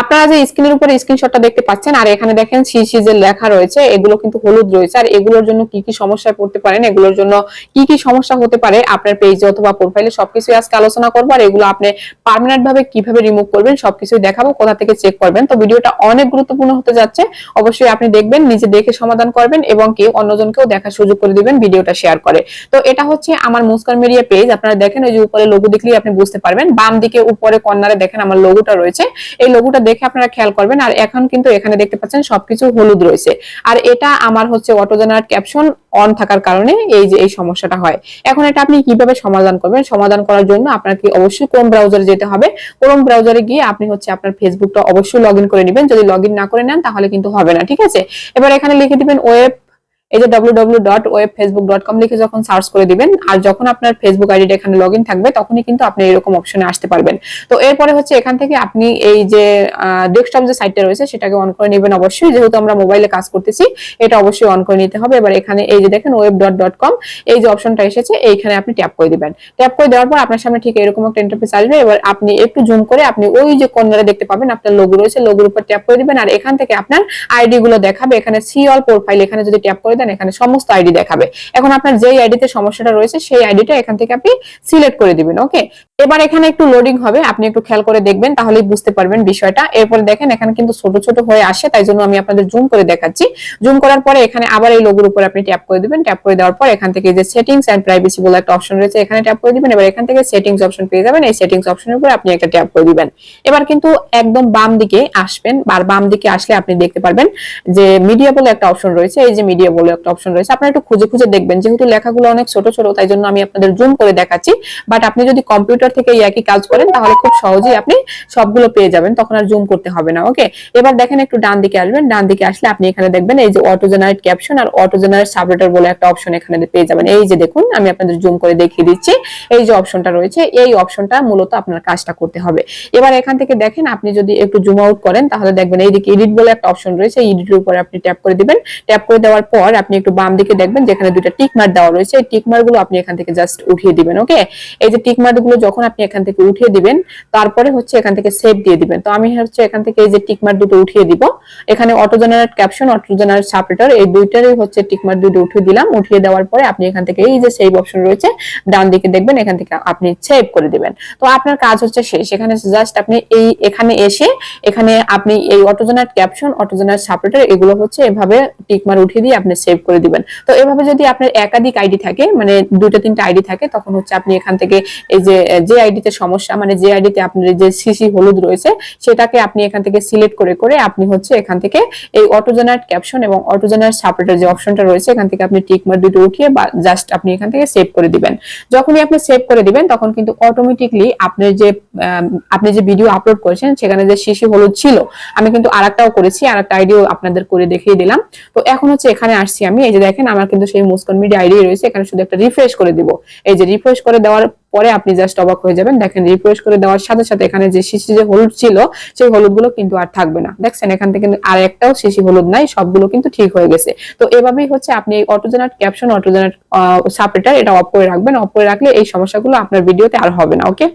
আপনারা যে স্ক্রিনের উপরে স্ক্রিনশটটা দেখতে পাচ্ছেন, আর এখানে দেখেন সিসি যে লেখা রয়েছে, এগুলো কিন্তু হলুদ রয়েছে। আর এগুলোর জন্য কি কি সমস্যায় পড়তে পারেন, এগুলোর জন্য কি কি সমস্যা হতে পারে, আপনার পেজে অথবা প্রোফাইলে সবকিছু আজকে আলোচনা করব, আর এগুলো আপনি পার্মানেন্ট ভাবে কীভাবে রিমুভ করবেন সবকিছু দেখাবো, কোথা থেকে চেক করবেন। তো ভিডিওটা অনেক গুরুত্বপূর্ণ হতে যাচ্ছে। অবশ্যই আপনি দেখবেন, নিজে দেখে সমাধান করবেন এবং কি অন্যজনকেও দেখার সুযোগ করে দিবেন ভিডিওটা শেয়ার করে। তো এটা হচ্ছে আমার মুস্কান মিডিয়া পেজ আপনারা দেখেন ওই যে উপরে লোগো দেখলেই আপনি বুঝতে পারবেন। বাম দিকে উপরে কর্নারে দেখেন আমার লোগোটা রয়েছে। এই লোগোটা দেখে আপনারা খেয়াল করবেন। আর এখন কিন্তু এখানে দেখতে পাচ্ছেন সবকিছু হলুদ রয়েছে। আর এটা আমার হচ্ছে অটো জেনারেট ক্যাপশন অন থাকার কারণে এই যে, এই সমস্যাটা হয়। এখন এটা আপনি কীভাবে সমাধান করবেন? সমাধান করার জন্য আপনাকে অবশ্যই কোন ব্রাউজারে যেতে হবে? কোন ব্রাউজারে গিয়ে আপনি হচ্ছে আপনার ফেসবুকটা অবশ্যই লগ করে নেবেন। যদি লগ না করে নেন, তাহলে কিন্তু হবে না, ঠিক আছে? এবার এখানে লিখে দিবেন ওয়েব এই যে www.webfacebook.com লিখে যখন সার্চ করে দিবেন, আর যখন আপনার ফেসবুক আইডিটা এখানে লগইন থাকবে, তখনই কিন্তু আপনি এরকম অপশনে আসতে পারবেন। তো এরপরে হচ্ছে এখান থেকে আপনি এই যে ডেস্কটপ যে সাইটটা রয়েছে, সেটাকে অন করে নেবেন অবশ্যই। যেহেতু আমরা মোবাইলে কাজ করতেছি, এটা অবশ্যই অন করে নিতে হবে। এবার এখানে এই যে দেখেন কম এই যে অপশনটা এসেছে, এইখানে আপনি ট্যাপ করে দিবেন। ট্যাপ করে দেওয়ার পর আপনার সামনে ঠিক এরকম একটা ইন্টারফেস আসবে। এবার আপনি একটু জুম করে আপনি ওই যে কর্নারে দেখতে পাবেন, আপনার লোগো রয়েছে লোগোর উপর ট্যাপ করে দিবেন। আর এখান থেকে আপনার আইডি গুলো দেখাবে। এখানে সি অল প্রোফাইল এখানে যদি ট্যাপ করে দেন এখানে সমস্ত আইডি দেখাবে। এখন আপনার যেই আইডিতে সমস্যাটা রয়েছে, সেই আইডিটা এখান থেকে আপনি সিলেক্ট করে দিবেন ওকে এবার এখানে একটু লোডিং হবে, আপনি একটু খেয়াল করে দেখবেন, তাহলেই বুঝতে পারবেন বিষয়টা। এরপরে দেখেন, এখানে কিন্তু ছোট ছোট হয়ে আসে, তাই জন্য আমি আপনাদের জুম করে দেখাচ্ছি। জুম করার পরে এখানে আবার এই লোগোর উপর আপনি ট্যাপ করে দিবেন। ট্যাপ করে দেওয়ার পর এখান থেকে যে সেটিংস এন্ড প্রাইভেসি বলে একটা অপশন রয়েছে, এখানে ট্যাপ করে দিবেন। এবার এখান থেকে সেটিংস অপশন পেয়ে যাবেন। এই সেটিংস অপশনের উপর আপনি একটা ট্যাপ করে দিবেন। এবার কিন্তু একদম বাম দিকে আসবেন আর বাম দিকে আসলে আপনি দেখতে পারবেন যে মিডিয়া বলে একটা অপশন রয়েছে। এই যে মিডিয়া বলে একটা অপশন রয়েছে। আপনারা একটু খুঁজে খুঁজে দেখবেন। যেহেতু লেখাগুলো অনেক ছোট ছোট, তাই জন্য আমি আপনাদের জুম করে দেখাচ্ছি। বাট আপনি যদি কম্পিউটার থেকে এই একই কাজ করেন, তাহলে খুব সহজেই আপনি সবগুলো পেয়ে যাবেন। তখন আর জুম করতে হবে না ওকে এবার দেখেন একটু ডান দিকে আসবেন। ডান দিকে আসলে আপনি এখানে দেখবেন, এই যে অটো জেনারেট ক্যাপশন আর অটো জেনারেট সাবলেটার বলে একটা অপশন এখানে পেয়ে যাবেন। এই যে দেখুন, আমি আপনাদের জুম করে দেখিয়ে দিচ্ছি। এই যে অপশনটা রয়েছে, এই অপশনটা মূলত আপনার কাজটা করতে হবে। এবার এখান থেকে দেখেন, আপনি যদি একটু জুম আউট করেন, তাহলে দেখবেন এইদিকে এডিট বলে একটা অপশন রয়েছে। এডিটের উপরে আপনি ট্যাপ করে দিবেন। ট্যাপ করে দেওয়ার পর আপনি একটু বাম দিকে দেখবেন যেখানে দুইটা টিক মার্ক দেওয়া রয়েছে, এই টিক মার্কগুলো আপনি এখান থেকে জাস্ট উঠিয়ে দিবেন ওকে এই যে টিক মার্কগুলো যখন আপনি এখান থেকে উঠিয়ে দিবেন, তারপরে হচ্ছে এখান থেকে সেভ দিয়ে দিবেন। তো আমি হচ্ছে এখান থেকে এই যে টিক মার্ক দুটো উঠিয়ে দিব। এখানে auto generate caption auto generate subtitle এই দুইটারই হচ্ছে টিক মার্ক দুটো উঠিয়ে দিলাম। উঠিয়ে দেওয়ার পরে আপনি এখান থেকে এই যে সেভ অপশন রয়েছে, ডান দিকে দেখবেন, এখান থেকে আপনি সেভ করে দিবেন। তো আপনার কাজ হচ্ছে শেষ। এখানে জাস্ট আপনি এই, এখানে এসে এখানে আপনি এই auto generate caption auto generate subtitle এগুলো হচ্ছে এভাবে টিকমার উঠিয়ে দিয়ে আপনি সেভ করে দিবেন। তো এভাবে যদি আপনার একাধিক আইডি থাকে মানে দুইটা, তিনটা আইডি থাকে, তখন হচ্ছে আপনি এখান থেকে এই যে যে আইডিতে সমস্যা মানে যে আইডিতে আপনার যে সিসি হলুদ রয়েছে, সেটাকে আপনি এখান থেকে সিলেক্ট করে করে আপনি হচ্ছে এখান থেকে এই অটো জেনারেট ক্যাপশন এবং অটো জেনারেট সাবলেটার যে অপশনটা রয়েছে, এখান থেকে আপনি টিক মার্ক দুটো উঠিয়ে বা জাস্ট আপনি এখান থেকে সেভ করে দিবেন। যখনই আপনি সেভ করে দিবেন, তখন কিন্তু অটোমেটিকলি আপনার যে আপনি যে ভিডিও আপলোড করেছেন, সেখানে যে শিশু হলুদ ছিল, আমি কিন্তু আরেকটাও করেছি, আরেকটা আইডিও আপনাদের করে দেখিয়ে দিলাম। তো এখন হচ্ছে এখানে আসছি। আমি। এই যে দেখেন, আমার কিন্তু সেই মুস্কান মিডিয়া আইডি রয়েছে, এখানে শুধু একটা রিফ্রেশ করে দিব। এই যে রিফ্রেশ করে দেওয়ার পরে আপনি জাস্ট অবাক হয়ে যাবেন। দেখেন রিফ্রেশ করে দেওয়ার সাথে সাথে এখানে যে শিশি যে হলুদ ছিল, সেই হলুদগুলো কিন্তু আর থাকবে না। দেখছেন, এখান থেকে আর একটাও শিশি হলুদ নাই, সবগুলো কিন্তু ঠিক হয়ে গেছে। তো এভাবেই হচ্ছে আপনি এই auto generate caption auto generate subtitle এটা অফ করে রাখবেন। অফ করে রাখলে এই সমস্যাগুলো আপনার ভিডিওতে আর হবে না ওকে